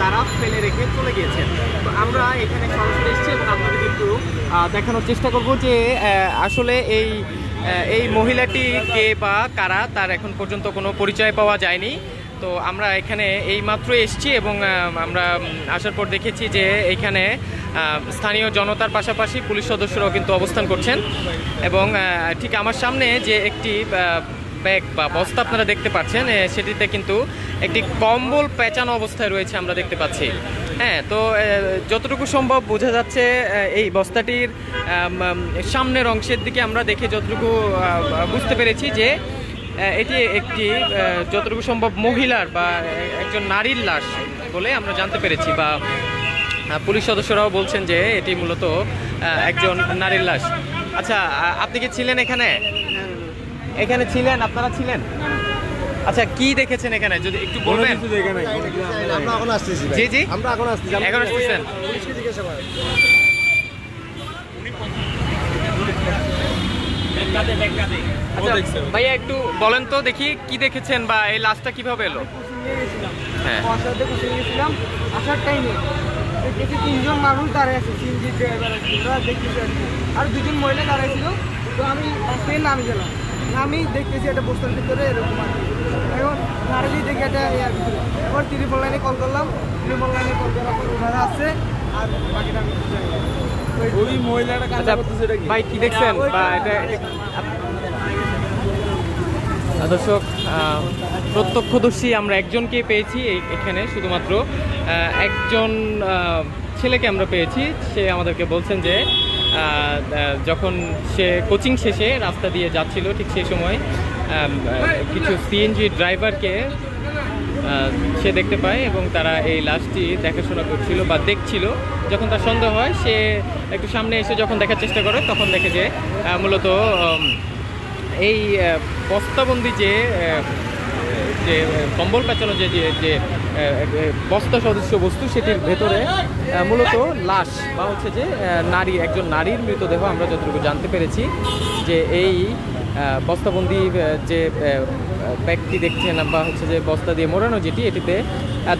কারা ফেলে রেখে চলে গিয়েছেন। তো আমরা এখানে সরাসরি এসেছি এবং আপনাদের আহ, দেখানোর চেষ্টা করব যে আসলে এই এই মহিলাটি কে বা কারা তার এখন পর্যন্ত কোনো পরিচয় পাওয়া যায়নি। তো আমরা এখানে এই মাত্র এসেছি এবং আমরা আসার পর দেখেছি যে এখানে স্থানীয় জনতার পাশাপাশি পুলিশ সদস্যরাও কিন্তু অবস্থান করছেন। এবং ঠিক আমার সামনে যে একটি ব্যাগ বা বস্তা আপনারা দেখতে পাচ্ছেন সেটিতে কিন্তু একটি কম্বল পেঁচানো অবস্থায় রয়েছে আমরা দেখতে পাচ্ছি। হ্যাঁ তো যতটুকু সম্ভব বোঝা যাচ্ছে এই বস্তাটির সামনের অংশের দিকে আমরা দেখে যতটুকু বুঝতে পেরেছি যে এটি একটি যতটুকু সম্ভব মহিলার বা একজন নারীর লাশ বলে আমরা জানতে পেরেছি বা পুলিশ সদস্যরাও বলছেন যে এটি মূলত একজন নারীর লাশ। আচ্ছা আপনি কি ছিলেন এখানে? এখানে ছিলেন আপনারা ছিলেন? আচ্ছা কি দেখেছেন এখানে? যদি একটু বলবেন? আমরা এখন আসতেছি ভাই। জি, জি। আমরা এখন আসতেছি এখন আসতেছেন। পুলিশকে জিজ্ঞাসা করেন। আচ্ছা ভাইয়া একটু বলেন তো দেখি কি দেখেছেন বা এই লাশটা কীভাবে এলো? হ্যাঁ। আসার টাইমে দেখি তিনজন মানুষ দাঁড়িয়ে আছে সিএনজি ড্রাইভার আছে আর। আর দুজন মহিলা দাঁড়িয়ে ছিল। তো আমি বাস থেকে নামে গেলাম আমি দেখতেছি একটা বস্তার ভিতরে এরকম আর। এখন নাড়ালি দেখে একটা ইয়ার ভিতরে এবার ত্রিপল লাইনে কল করলাম। ত্রিপল লাইনে কল করার পর ওনারা আসছে আর বাকিটা আমি ওই- মহিলাটা আচ্ছা করতেছে এটা ভাই কি দেখছেন? বা এটা দর্শক আহ, প্রত্যক্ষদর্শী আমরা একজনকে পেয়েছি এই- এখানে শুধুমাত্র। একজন আহ, ছেলেকে আমরা পেয়েছি। সে আমাদেরকে বলছেন যে যখন সে কোচিং শেষে রাস্তা দিয়ে যাচ্ছিল ঠিক সেই সময় কিছু সিএনজি ড্রাইভারকে সে দেখতে পায় এবং তারা এই লাশটি দেখাশোনা করছিল বা দেখছিল। যখন তার সন্দেহ হয়, সে একটু সামনে এসে যখন দেখার চেষ্টা করে, তখন দেখে যে মূলত এই বস্তাবন্দি যে যে, কম্বল পেঁচানো যে যে বস্তা সদস্য বস্তু সেটির ভেতরে মূলত লাশ বা হচ্ছে যে নারী, একজন নারীর মৃতদেহ আমরা যতটুকু জানতে পেরেছি যে এই বস্তাবন্দি যে ব্যক্তি দেখছেন বা হচ্ছে যে বস্তা দিয়ে মোড়ানো যেটি, এটিতে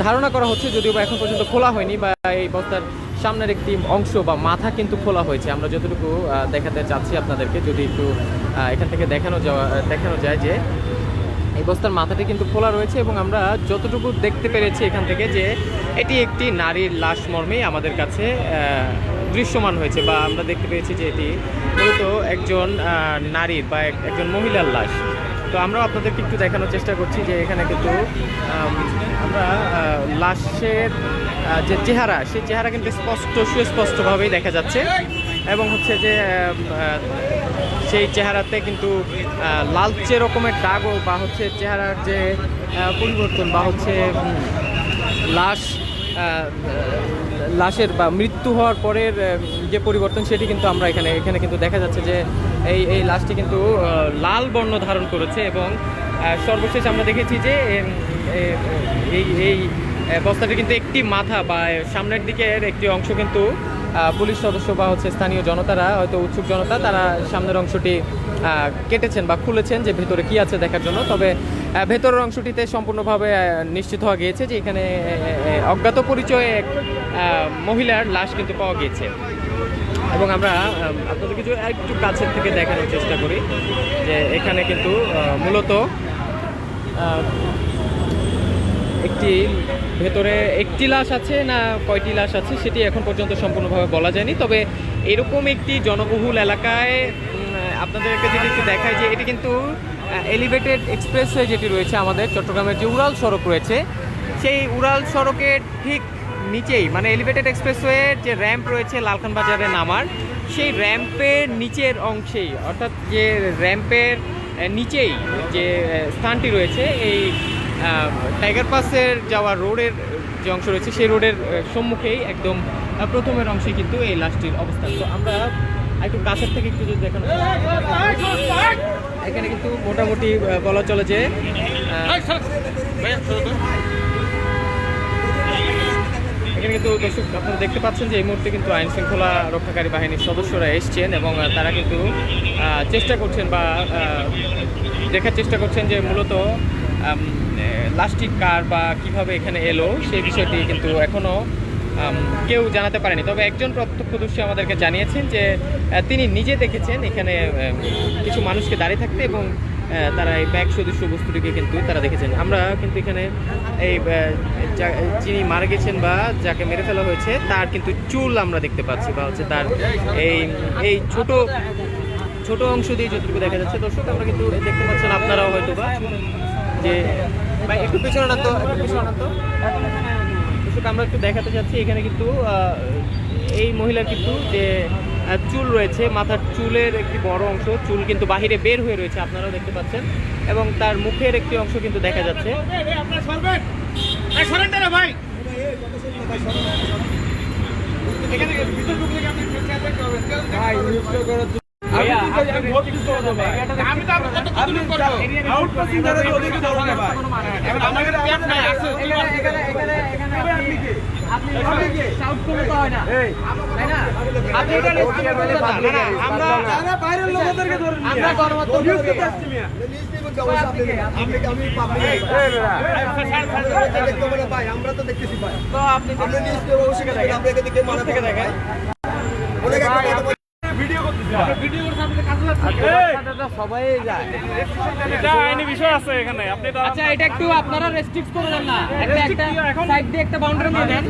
ধারণা করা হচ্ছে যদিও বা এখন পর্যন্ত খোলা হয়নি বা এই বস্তার সামনের একটি অংশ বা মাথা কিন্তু খোলা হয়েছে। আমরা যতটুকু দেখাতে চাচ্ছি আপনাদেরকে, যদি একটু এখান থেকে দেখানো যাওয়া, দেখানো যায় যে এই বস্তার মাথাটি কিন্তু খোলা রয়েছে এবং আমরা যতটুকু দেখতে পেরেছি এখান থেকে যে এটি একটি নারীর লাশ মর্মেই আমাদের কাছে দৃশ্যমান হয়েছে বা আমরা দেখতে পেয়েছি যে এটি মূলত একজন নারীর বা এক- একজন মহিলার লাশ। তো আমরা আপনাদেরকে একটু দেখানোর চেষ্টা করছি যে এখানে কিন্তু আমরা লাশের যে চেহারা, সেই চেহারা কিন্তু স্পষ্ট, সুস্পষ্টভাবেই দেখা যাচ্ছে। এবং হচ্ছে যে সেই চেহারাতে কিন্তু লালচে রকমের দাগও বা হচ্ছে চেহারার যে পরিবর্তন বা হচ্ছে লাশ লাশের বা মৃত্যু হওয়ার পরের যে পরিবর্তন সেটি কিন্তু আমরা এখানে এখানে কিন্তু দেখা যাচ্ছে যে এই এই লাশটি কিন্তু লাল বর্ণ ধারণ করেছে এবং সর্বশেষ আমরা দেখেছি যে এই এই বস্তাটি কিন্তু একটি মাথা বা সামনের দিকের একটি অংশ কিন্তু পুলিশ সদস্য বা হচ্ছে স্থানীয় জনতারা, হয়তো উৎসুক জনতা, তারা সামনের অংশটি কেটেছেন বা খুলেছেন যে ভেতরে কি আছে দেখার জন্য। তবে ভেতরের অংশটিতে সম্পূর্ণভাবে নিশ্চিত হওয়া গিয়েছে যে এখানে অজ্ঞাত পরিচয়ে এক মহিলার লাশ কিন্তু পাওয়া গিয়েছে। এবং আমরা আপনাদের কিছু একটু কাছের থেকে দেখানোর চেষ্টা করি যে এখানে কিন্তু মূলত একটি ভেতরে একটি লাশ আছে না কয়টি লাশ আছে সেটি এখন পর্যন্ত সম্পূর্ণভাবে বলা যায়নি। তবে এরকম একটি জনবহুল এলাকায় আপনাদেরকে যদি একটু দেখায় যে এটি কিন্তু এলিভেটেড এক্সপ্রেসওয়ে যেটি রয়েছে আমাদের চট্টগ্রামের যে উড়াল সড়ক রয়েছে, সেই উড়াল সড়কের ঠিক নিচেই মানে এলিভেটেড এক্সপ্রেসওয়ের যে র্যাম্প রয়েছে লালখান বাজারে নামার, সেই র্যাম্পের নিচের অংশেই, অর্থাৎ যে র্যাম্পের নিচেই যে স্থানটি রয়েছে, এই টাইগার পাসের যাওয়ার রোডের যে অংশ রয়েছে, সেই রোডের সম্মুখেই একদম প্রথমের অংশে কিন্তু এই লাশটির অবস্থান। তো আমরা একটু কাছের থেকে একটু যদি দেখানো এখানে কিন্তু মোটামুটি বলা চলে যে এখানে কিন্তু দর্শক, আপনারা দেখতে পাচ্ছেন যে এই মুহূর্তে কিন্তু আইন শৃঙ্খলা রক্ষাকারী বাহিনীর সদস্যরা এসছেন এবং তারা কিন্তু চেষ্টা করছেন বা দেখার চেষ্টা করছেন যে মূলত লাস্টিক কার বা কীভাবে এখানে এলো, সেই বিষয়টি কিন্তু এখনও কেউ জানাতে পারেনি। তবে একজন প্রত্যক্ষদর্শী আমাদেরকে জানিয়েছেন যে তিনি নিজে দেখেছেন এখানে কিছু মানুষকে দাঁড়িয়ে থাকতে এবং তারা এই ব্যাগ সদৃশ্য বস্তুটিকে কিন্তু তারা দেখেছেন। আমরা কিন্তু এখানে এই যিনি মারা গেছেন বা যাকে মেরে ফেলা হয়েছে, তার কিন্তু চুল আমরা দেখতে পাচ্ছি বা হচ্ছে তার এই এই ছোট ছোট অংশ দিয়ে যতটুকু দেখা যাচ্ছে, দর্শক, আমরা কিন্তু দেখতে পাচ্ছেন আপনারাও হয়তো বা যে ভাই একটু পিছনে না তো একটু পিছনে তো দর্শক আমরা একটু দেখাতে চাচ্ছি এখানে কিন্তু আহ, এই মহিলার কিন্তু যে চুল রয়েছে মাথার চুলের একটি বড় অংশ চুল কিন্তু বাহিরে বের হয়ে রয়েছে আপনারাও দেখতে পাচ্ছেন এবং তার মুখের একটি অংশ কিন্তু দেখা যাচ্ছে। ভাই আমাদের ক্যাপ নাই আছে এখানে এখানে এখানে এখানে আপনি কে? আপনি কে? শাউট করলে তো হয় না। তাই না? আপনি এটা রেস্ট করবেন না না না আমরা তো দেখতেছি ভাই। তো আপনি নিউজ পেপার অবশ্যই দেখেন। থেকে দেখেন। সবাই যায় এটা আইনি বিষয় আছে এখানে। আপনি আচ্ছা এটা একটু আপনারা রেস্ট্রিক্ট করে দেন না। একটা একটা সাইড দিয়ে একটা বাউন্ডারি দিয়ে দেন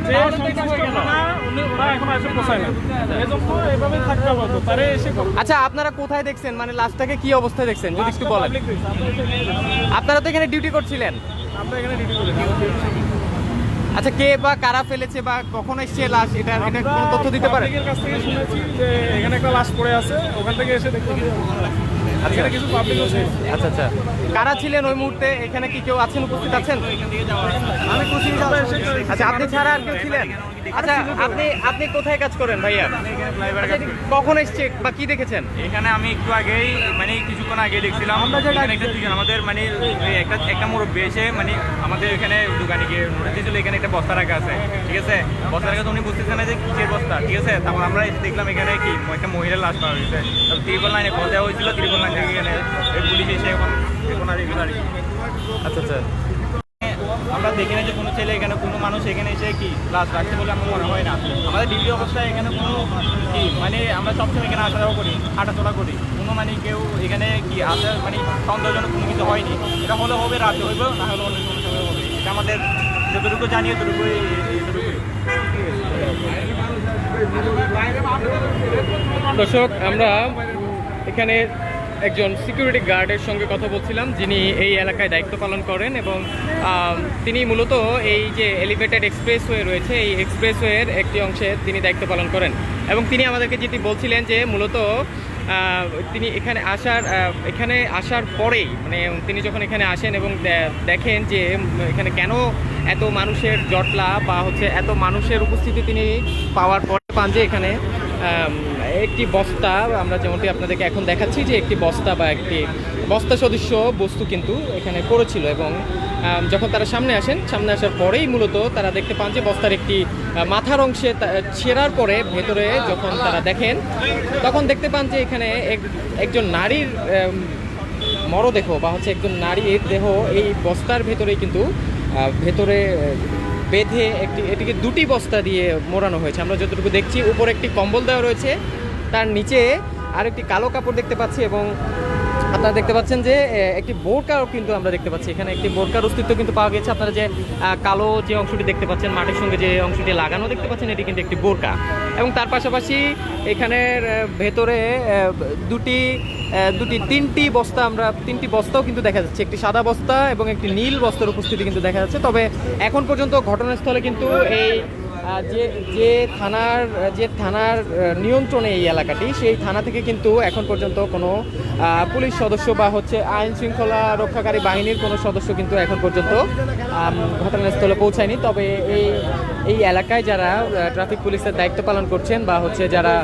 আচ্ছা আপনারা কোথায় দেখছেন? মানে লাস্টটাকে কি অবস্থায় দেখছেন? যদি একটু বলেন। আপনারা তো এখানে ডিউটি করছিলেন। আমরা এখানে ডিউটি করি আচ্ছা কে বা কারা ফেলেছে বা কখন এসছে লাশ? এটা এটা কোনো তথ্য দিতে পারে কাছ থেকে শুনেছি যে এখানে একটা লাশ পড়ে আছে, ওখান থেকে এসে দেখতে গিয়ে কিছু পাবলিক আছে আচ্ছা আচ্ছা। কারা ছিলেন ওই মুহূর্তে? এখানে কি কেউ আছেন উপস্থিত আছেন? আমি খুশি। আচ্ছা আপনি ছাড়া আর কেউ ছিলেন? আচ্ছা আপনি আপনি কোথায় কাজ করেন ভাইয়া? আচ্ছা, কখন এসছে বা কি দেখেছেন? এখানে আমি একটু আগেই মানে কিছুক্ষণ আগে দেখছিলাম। দুজন আমাদের মানে একটা একটা মুরব্বী এসে মানে আমাদের এখানে দোকানে গিয়ে নোটিস দিয়েছিল এখানে একটা বস্তা রাখা আছে। ঠিক আছে? বস্তা রাখা তো উনি বুঝতেছেন না যে কিসের বস্তা। ঠিক আছে? তারপর আমরা দেখলাম এখানে কি? একটা মহিলার লাশ পাওয়া গেছে। ত্রিপল লাইনে দেওয়া হয়েছিল ত্রিপল লাইন এই পুলিশ এসে এখন এখন আর এগুলো আর আচ্ছা আচ্ছা। আমরা দেখি না যে কোনো ছেলে এখানে কোনো মানুষ এখানে এসে কি লাশ রাখছে বলে আমার মনে হয় না। আমাদের ডিউটি অবস্থায় এখানে কোনো কি মানে আমরা সবসময় এখানে আসা যাওয়া করি হাঁটাচলা করি। কোনো মানে কেউ এখানে কি আসার মানে সন্দেহজনক কোনো কিছু হয়নি। এটা হলে হবে রাতে হইবে না হলে অন্য কোনো সময় হবে। এটা আমাদের যতটুকু জানি এতটুকুই। দর্শক আমরা এখানে একজন সিকিউরিটি গার্ডের সঙ্গে কথা বলছিলাম, যিনি এই এলাকায় দায়িত্ব পালন করেন এবং তিনি মূলত এই যে এলিভেটেড এক্সপ্রেসওয়ে রয়েছে, এই এক্সপ্রেসওয়ের একটি অংশে তিনি দায়িত্ব পালন করেন। এবং তিনি আমাদেরকে যেটি বলছিলেন যে মূলত তিনি এখানে আসার এখানে আসার পরেই মানে তিনি যখন এখানে আসেন এবং দেখেন যে এখানে কেন এত মানুষের জটলা বা হচ্ছে এত মানুষের উপস্থিতি তিনি পাওয়ার পরে পান যে এখানে একটি বস্তা, আমরা যেমনটি আপনাদেরকে এখন দেখাচ্ছি যে একটি বস্তা বা একটি বস্তা সদৃশ্য বস্তু কিন্তু এখানে পড়েছিল এবং যখন তারা সামনে আসেন, সামনে আসার পরেই মূলত তারা দেখতে পান যে বস্তার একটি মাথার অংশে ছেঁড়ার পরে ভেতরে যখন তারা দেখেন, তখন দেখতে পান যে এখানে এক- একজন নারীর মরদেহ বা হচ্ছে একজন নারীর দেহ এই বস্তার ভেতরেই কিন্তু ভেতরে, বেঁধে একটি, এটিকে দুটি বস্তা দিয়ে মোড়ানো হয়েছে। আমরা যতটুকু দেখছি, উপরে একটি কম্বল দেওয়া রয়েছে। তার নিচে আরেকটি কালো কাপড় দেখতে পাচ্ছি এবং আপনারা দেখতে পাচ্ছেন যে একটি বোরকাও কিন্তু আমরা দেখতে পাচ্ছি। এখানে একটি বোরকার অস্তিত্ব কিন্তু পাওয়া গেছে। আপনারা যে কালো যে অংশটি দেখতে পাচ্ছেন, মাটির সঙ্গে যে অংশটি লাগানো দেখতে পাচ্ছেন, এটি কিন্তু একটি বোরকা। এবং তার পাশাপাশি এখানের ভেতরে দুটি দুটি, তিনটি বস্তা আমরা, তিনটি বস্তাও কিন্তু দেখা যাচ্ছে। একটি সাদা বস্তা এবং একটি নীল বস্তার উপস্থিতি কিন্তু দেখা যাচ্ছে। তবে এখন পর্যন্ত ঘটনাস্থলে কিন্তু এই যে যে থানার যে থানার নিয়ন্ত্রণে এই এলাকাটি, সেই থানা থেকে কিন্তু এখন পর্যন্ত কোনো পুলিশ সদস্য বা হচ্ছে আইন শৃঙ্খলা রক্ষাকারী বাহিনীর কোনো সদস্য কিন্তু এখন পর্যন্ত ঘটনাস্থলে পৌঁছায়নি। তবে এই এই এলাকায় যারা ট্রাফিক পুলিশের দায়িত্ব পালন করছেন বা হচ্ছে যারা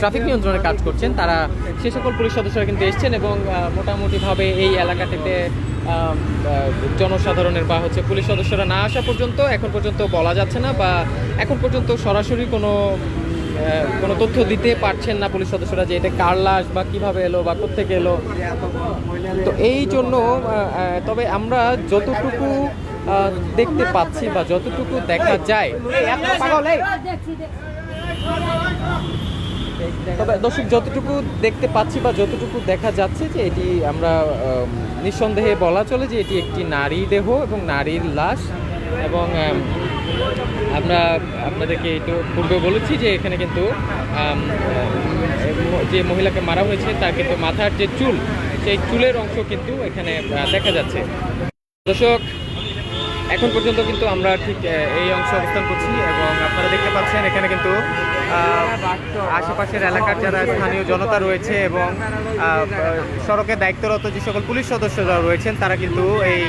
ট্রাফিক নিয়ন্ত্রণে কাজ করছেন, তারা সে সকল পুলিশ সদস্যরা কিন্তু এসছেন এবং মোটামুটিভাবে এই এলাকাটিতে জনসাধারণের বা হচ্ছে পুলিশ সদস্যরা না আসা পর্যন্ত, এখন পর্যন্ত বলা যাচ্ছে না বা এখন পর্যন্ত সরাসরি কোনো কোনো তথ্য দিতে পারছেন না পুলিশ সদস্যরা যে এটা কার লাশ বা কীভাবে এলো বা কোথেকে এলো। তো এই জন্য তবে আমরা যতটুকু দেখতে পাচ্ছি বা যতটুকু দেখা যায়। তবে দর্শক, যতটুকু দেখতে পাচ্ছি বা যতটুকু দেখা যাচ্ছে যে এটি আমরা নিঃসন্দেহে বলা চলে যে এটি একটি নারী দেহ এবং নারীর লাশ এবং আমরা, আপনাদেরকে একটু পূর্বে বলেছি যে এখানে কিন্তু যে মহিলাকে মারা হয়েছে তার কিন্তু মাথার যে চুল, সেই চুলের অংশ কিন্তু এখানে দেখা যাচ্ছে। দর্শক এখন পর্যন্ত কিন্তু আমরা ঠিক এই অংশে অবস্থান করছি এবং আপনারা দেখতে পাচ্ছেন এখানে কিন্তু আশেপাশের এলাকার যারা স্থানীয় জনতা রয়েছে এবং সড়কে দায়িত্বরত যে সকল পুলিশ সদস্যরা রয়েছেন, তারা কিন্তু এই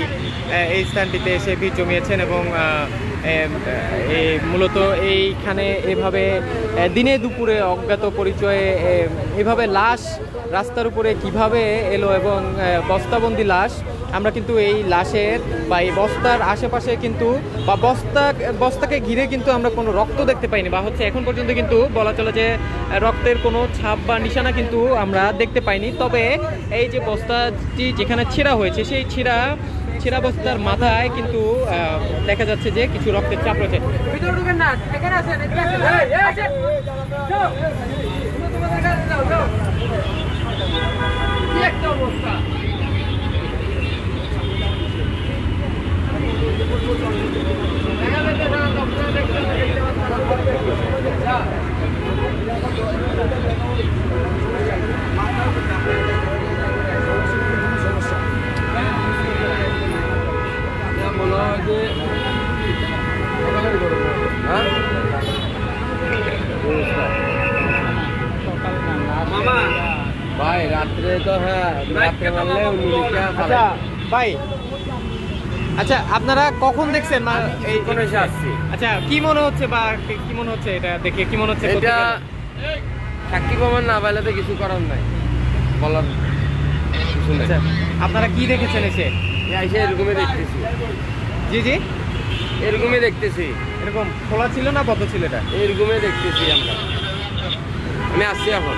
এই স্থানটিতে এসে ভিড় জমিয়েছেন এবং মূলত এইখানে এভাবে দিনে দুপুরে অজ্ঞাত পরিচয়ে এভাবে লাশ রাস্তার উপরে কীভাবে এলো এবং বস্তাবন্দি লাশ আমরা কিন্তু এই লাশের বা এই বস্তার আশেপাশে কিন্তু বা বস্তা বস্তাকে ঘিরে কিন্তু আমরা কোনো রক্ত দেখতে পাইনি বা হচ্ছে এখন পর্যন্ত কিন্তু বলা চলে যে রক্তের কোনো ছাপ বা নিশানা কিন্তু আমরা দেখতে পাইনি। তবে এই যে বস্তাটি যেখানে ছেঁড়া হয়েছে সেই ছেঁড়া ছেঁড়া বস্তার মাথায় কিন্তু আহ, দেখা যাচ্ছে যে কিছু রক্তের চাপ রয়েছে। ঢুকেন না এখানে আছেন এদিকে আছেন আসেন যাও তোমাদের কাছে যাও যাও কি একটা অবস্থা দেখা যাচ্ছে না, আপনারা দেখতে দেখতে পাচ্ছেন। ভাই রাত্রে তো হ্যাঁ রাত্রে আচ্ছা ভাই আচ্ছা আপনারা কখন দেখছেন? মা এই কোনো এসে আসছি? আচ্ছা কি মনে হচ্ছে বা কি- মনে হচ্ছে এটা দেখে? কি মনে হচ্ছে এটা? সাক্ষী প্রমাণ না পাইলে কিছু করার নাই। বলার কিছু নেই। আচ্ছা আপনারা কি দেখেছেন এসে? এসে এরকমই দেখতেছি। জি জি। এরকমই দেখতেছি। এরকম খোলা ছিল না বন্ধ ছিল এটা? এরকমই দেখতেছি আমরা। আমি আসছি এখন।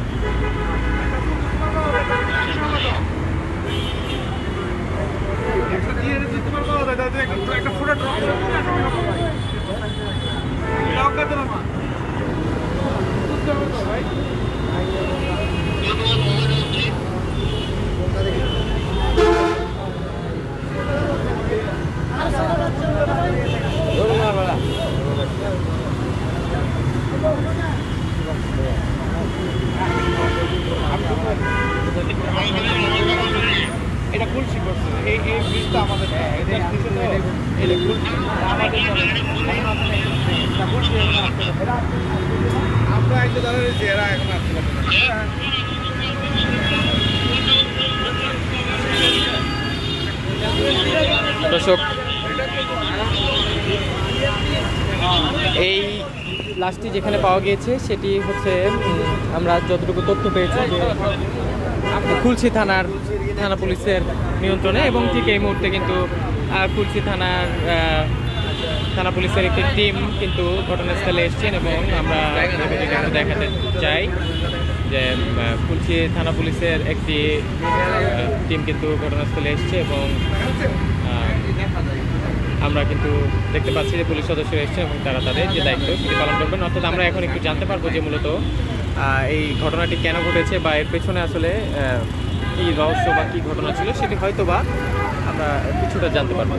একটা ফুটা ড্রপ ধরুন না বেড়া এটা কুলসি করছে এই এই ব্রিজটা আমাদের না। এটা নিচে তো এটা কুলসি আমাদের চলে না। এখন আপনারা এটা কুলসি এখন আসতে পারবে না। আমরা দর্শক, এই লাশটি যেখানে পাওয়া গিয়েছে, সেটি হচ্ছে আমরা যতটুকু তথ্য পেয়েছি যে খুলশি থানার, থানা পুলিশের নিয়ন্ত্রণে এবং ঠিক এই মুহূর্তে কিন্তু খুলশি থানার থানা পুলিশের একটি টিম কিন্তু ঘটনাস্থলে এসেছেন এবং আমরা দেখাতে চাই যে খুলশি থানা পুলিশের একটি টিম কিন্তু ঘটনাস্থলে এসেছে এবং আমরা কিন্তু দেখতে পাচ্ছি যে পুলিশ সদস্য এসছে এবং তারা তাদের যে দায়িত্ব সেটি পালন করবেন। অর্থাৎ আমরা এখন একটু জানতে পারব যে মূলত এই ঘটনাটি কেন ঘটেছে বা এর পেছনে আসলে কি রহস্য বা কি ঘটনা ছিল সেটি হয়তো বা আমরা কিছুটা জানতে পারব।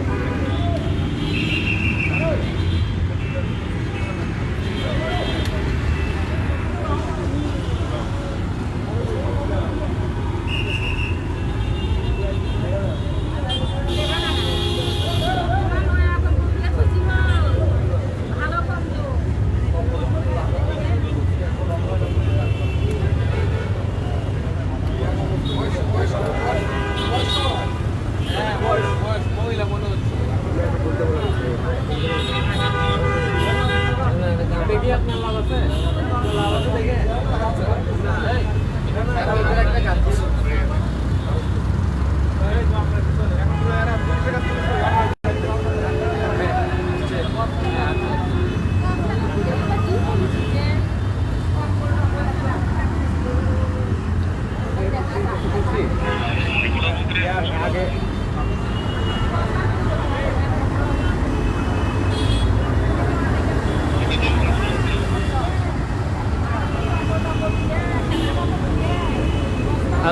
আপনার লাভ আছে লাভ আছে দেখে একটা কাজ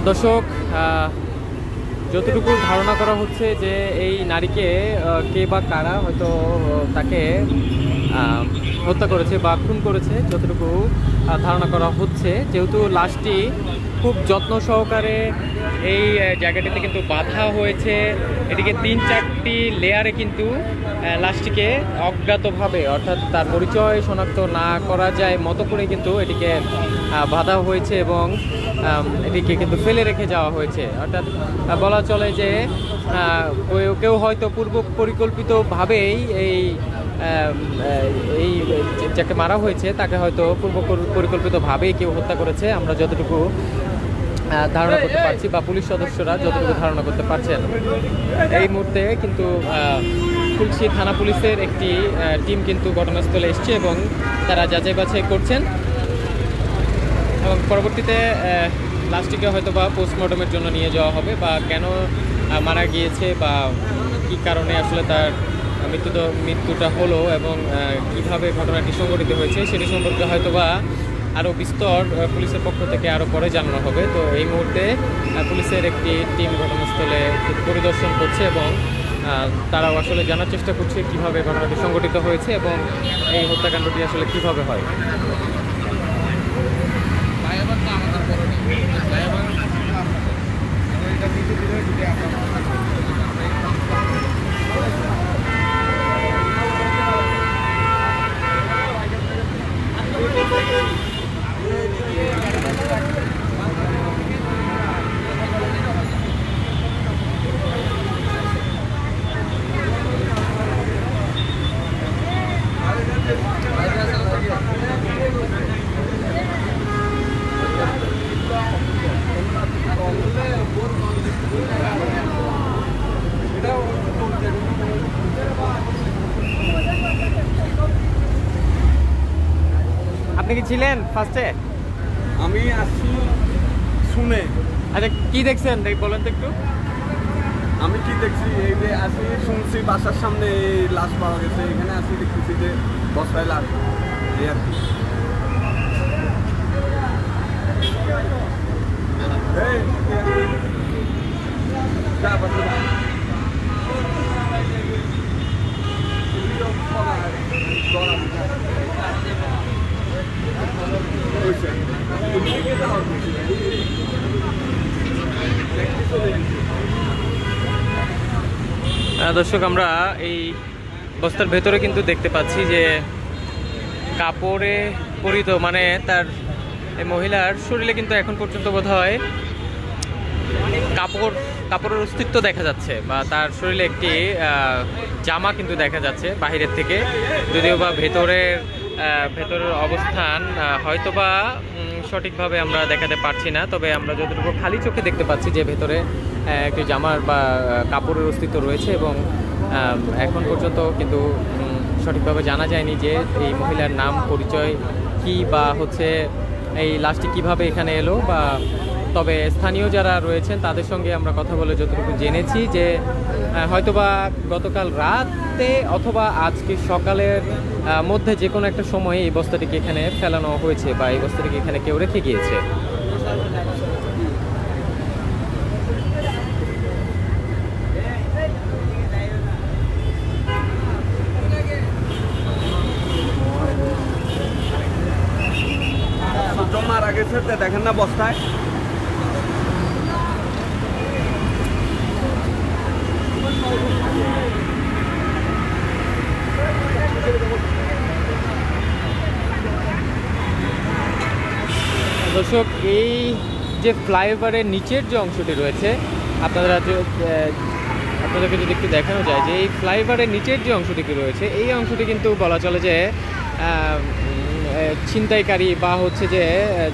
দর্শক যতটুকু ধারণা করা হচ্ছে যে এই নারীকে কে বা কারা হয়তো তাকে হত্যা করেছে বা খুন করেছে, যতটুকু ধারণা করা হচ্ছে, যেহেতু লাশটি খুব যত্ন সহকারে এই জায়গাটিতে কিন্তু বাঁধা হয়েছে। এটিকে তিন চারটি লেয়ারে কিন্তু লাশটিকে অজ্ঞাতভাবে, অর্থাৎ তার পরিচয় শনাক্ত না করা যায়, মতো করে কিন্তু এটিকে বাঁধা হয়েছে এবং এটিকে কিন্তু ফেলে রেখে যাওয়া হয়েছে। অর্থাৎ বলা চলে যে কেউ- হয়তো পূর্ব পরিকল্পিতভাবেই এই এই, যাকে মারা হয়েছে, তাকে হয়তো পূর্ব পরিকল্পিতভাবেই কেউ হত্যা করেছে। আমরা যতটুকু ধারণা করতে পারছি বা পুলিশ সদস্যরা যতটুকু ধারণা করতে পারছেন। এই মুহূর্তে কিন্তু খুলশি থানা পুলিশের একটি টিম কিন্তু ঘটনাস্থলে এসছে এবং তারা যাচাই বাছাই করছেন। এবং পরবর্তীতে আহ, লাশটিকে হয়তো বা পোস্টমর্টমের জন্য নিয়ে যাওয়া হবে বা কেন মারা গিয়েছে বা কি কারণে আসলে তার মৃত্যু মৃত্যুটা হলো এবং কীভাবে ঘটনাটি সংঘটিত হয়েছে সেটি সম্পর্কে হয়তো বা আরও বিস্তর পুলিশের পক্ষ থেকে আরও পরে জানানো হবে। তো এই মুহূর্তে পুলিশের একটি টিম ঘটনাস্থলে পরিদর্শন করছে এবং তারাও আসলে জানার চেষ্টা করছে কীভাবে ঘটনাটি সংঘটিত হয়েছে এবং এই হত্যাকাণ্ডটি আসলে কীভাবে হয়। আপনি কি ছিলেন ফার্স্টে আমি আসছি শুনে আচ্ছা কি দেখছেন দেখ বলেন তো একটু আমি কি দেখছি এই যে আসি শুনছি বাসার সামনে এই লাশ পাওয়া গেছে এখানে আসি দেখতেছি যে বস্তায় লাশ এই আর কি এই, যা, বাচ্চা যা। হয়েছে। তুমি এগিয়ে যাও। দেখতে চলে গেছি। আহ, দর্শক, আমরা এই বস্তার ভেতরে কিন্তু দেখতে পাচ্ছি যে কাপড়ে পরিত মানে তার মহিলার শরীরে কিন্তু এখন পর্যন্ত বোধ হয় কাপড়, কাপড়ের অস্তিত্ব দেখা যাচ্ছে বা তার শরীরে একটি জামা কিন্তু দেখা যাচ্ছে বাহিরের থেকে, যদিও বা ভেতরের ভেতরের অবস্থান হয়তোবা সঠিকভাবে আমরা দেখাতে পারছি না, তবে আমরা যতটুকু খালি চোখে দেখতে পাচ্ছি যে ভেতরে একটি জামার বা কাপড়ের অস্তিত্ব রয়েছে এবং এখন পর্যন্ত কিন্তু সঠিকভাবে জানা যায়নি যে এই মহিলার নাম, পরিচয় কি বা হচ্ছে এই লাশটি কীভাবে এখানে এলো বা, তবে স্থানীয় যারা রয়েছেন তাদের সঙ্গে আমরা কথা বলে যতটুকু জেনেছি যে হয়তোবা গতকাল রাতে অথবা আজকে সকালের মধ্যে যে কোনো একটা সময়ে এই বস্তাটিকে এখানে ফেলানো হয়েছে বা এই বস্তাটিকে এখানে কেউ রেখে গিয়েছে। দেখেন না বস্তায়। দর্শক, এই যে ফ্লাইওভারের নিচের যে অংশটি রয়েছে আপনারা যে- আপনাদেরকে যদি একটু দেখানো যায় যে এই ফ্লাইওভারের নিচের যে অংশটি কি রয়েছে, এই অংশটি কিন্তু বলা চলে যে ছিনতাইকারী বা হচ্ছে যে,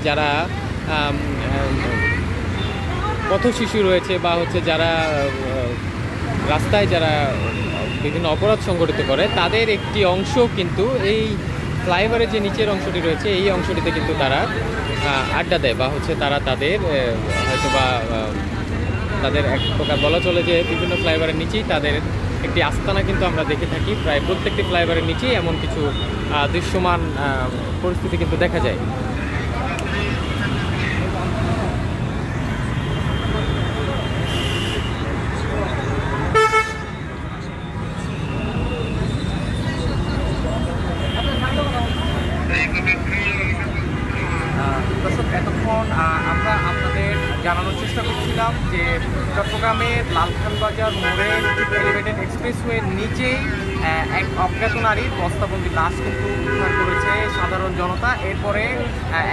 যারা পথ শিশু রয়েছে বা হচ্ছে যারা রাস্তায় যারা বিভিন্ন অপরাধ সংগঠিত করে, তাদের একটি অংশ কিন্তু এই ফ্লাইওভারের যে নিচের অংশটি রয়েছে, এই অংশটিতে কিন্তু তারা আড্ডা দেয় বা হচ্ছে তারা তাদের হয়তো বা তাদের এক প্রকার বলা চলে যে বিভিন্ন ফ্লাইওভারের নিচেই তাদের একটি আস্তানা কিন্তু আমরা দেখে থাকি। প্রায় প্রত্যেকটি ফ্লাইওভারের নিচেই এমন কিছু দৃশ্যমান পরিস্থিতি কিন্তু দেখা যায়। চট্টগ্রামের লালখান বাজার মোড়ে এলিভেটেড এক্সপ্রেসওয়ের নিচেই এক অজ্ঞাত নারীর বস্তাবন্দি লাশ কিন্তু উদ্ধার করেছে সাধারণ জনতা। এরপরে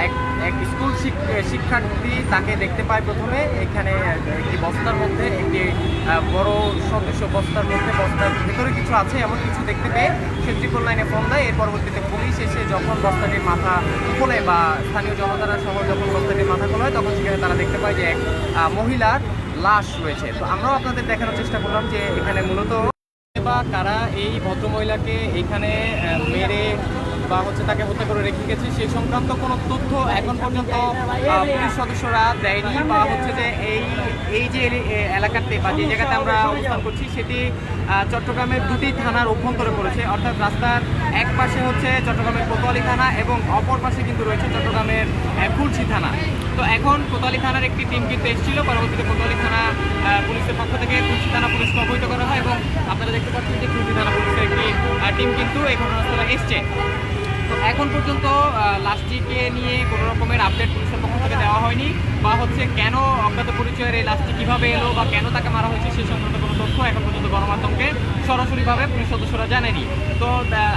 এক এক স্কুল শিক- শিক্ষার্থী তাকে দেখতে পায় প্রথমে। এখানে একটি বস্তার মধ্যে, একটি বড় সদস্য বস্তার মধ্যে, বস্তার ভেতরে কিছু আছে, এমন কিছু দেখতে পেয়ে সে ট্রিপল লাইনে ফোন দেয়। এর পরবর্তীতে পুলিশ এসে যখন বস্তাটির মাথা খোলে বা স্থানীয় জনতারা সহ যখন বস্তাটির মাথা খোলা হয় তখন সেখানে তারা দেখতে পায় যে এক মহিলার লাশ রয়েছে। তো আমরাও আপনাদের দেখানোর চেষ্টা করলাম যে এখানে মূলত বা কারা এই ভদ্রমহিলাকে এখানে মেরে বা হচ্ছে তাকে হত্যা করে রেখে গেছে সেই সংক্রান্ত কোনো তথ্য এখন পর্যন্ত পুলিশ সদস্যরা দেয়নি বা হচ্ছে যে এই এই যে এলাকাতে বা যে জায়গাতে আমরা অবস্থান করছি, সেটি চট্টগ্রামের দুটি থানার অভ্যন্তরে পড়েছে। অর্থাৎ রাস্তার এক পাশে হচ্ছে চট্টগ্রামের কোতোয়ালি থানা এবং অপর পাশে কিন্তু রয়েছে চট্টগ্রামের কুলসি থানা। তো এখন কোতোয়ালি থানার একটি টিম কিন্তু এসেছিল। পরবর্তীতে কোতোয়ালি থানা পুলিশের পক্ষ থেকে কুলসি থানা পুলিশকে অবহিত করা হয় এবং আপনারা দেখতে পাচ্ছেন যে কুলসি থানা পুলিশের একটি টিম কিন্তু এই ঘটনাস্থলে এসছে। তো এখন পর্যন্ত লাশটিকে নিয়ে কোনো রকমের আপডেট পুলিশের পক্ষ থেকে দেওয়া হয়নি বা হচ্ছে কেন অজ্ঞাত পরিচয়ের এই লাশটি কীভাবে এলো বা কেন তাকে মারা হয়েছে সে সংক্রান্ত কোনো তথ্য এখন পর্যন্ত গণমাধ্যমকে সরাসরিভাবে পুলিশ সদস্যরা জানেনি তো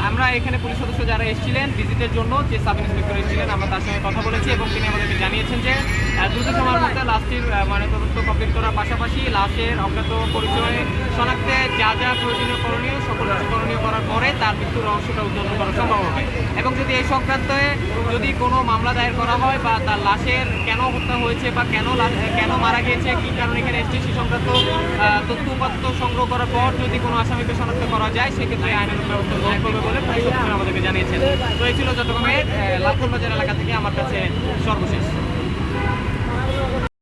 আমরা এখানে পুলিশ সদস্য যারা এসেছিলেন ভিজিটের জন্য যে সাব ইন্সপেক্টর এসেছিলেন, আমরা তার সঙ্গে কথা বলেছি এবং তিনি আমাদেরকে জানিয়েছেন যে দ্রুত সময়ের মধ্যে লাশটির মানে তদন্ত কমপ্লিট করার পাশাপাশি লাশের অজ্ঞাত পরিচয়ে শনাক্তে যা যা প্রয়োজনীয় করণীয়, সকল করণীয় করার পরে তার মৃত্যুর রহস্যটা উদ্বোধন করা সম্ভব হবে। এবং যদি এই সংক্রান্তে যদি কোনো মামলা দায়ের করা হয় বা তার লাশের কেন হত্যা হয়েছে বা কেন কেন মারা গিয়েছে, কী কারণে এখানে এসেছে সে সংক্রান্ত তথ্য উপাত্ত সংগ্রহ করার পর যদি কোনো আসামিকে শনাক্ত করা যায়, সেক্ষেত্রে আইনের ব্যবস্থা গ্রহণ করবে বলে পুলিশ আমাদেরকে জানিয়েছেন। তো এই ছিল চট্টগ্রামের লালপুর বাজার এলাকা থেকে আমার কাছে সর্বশেষ।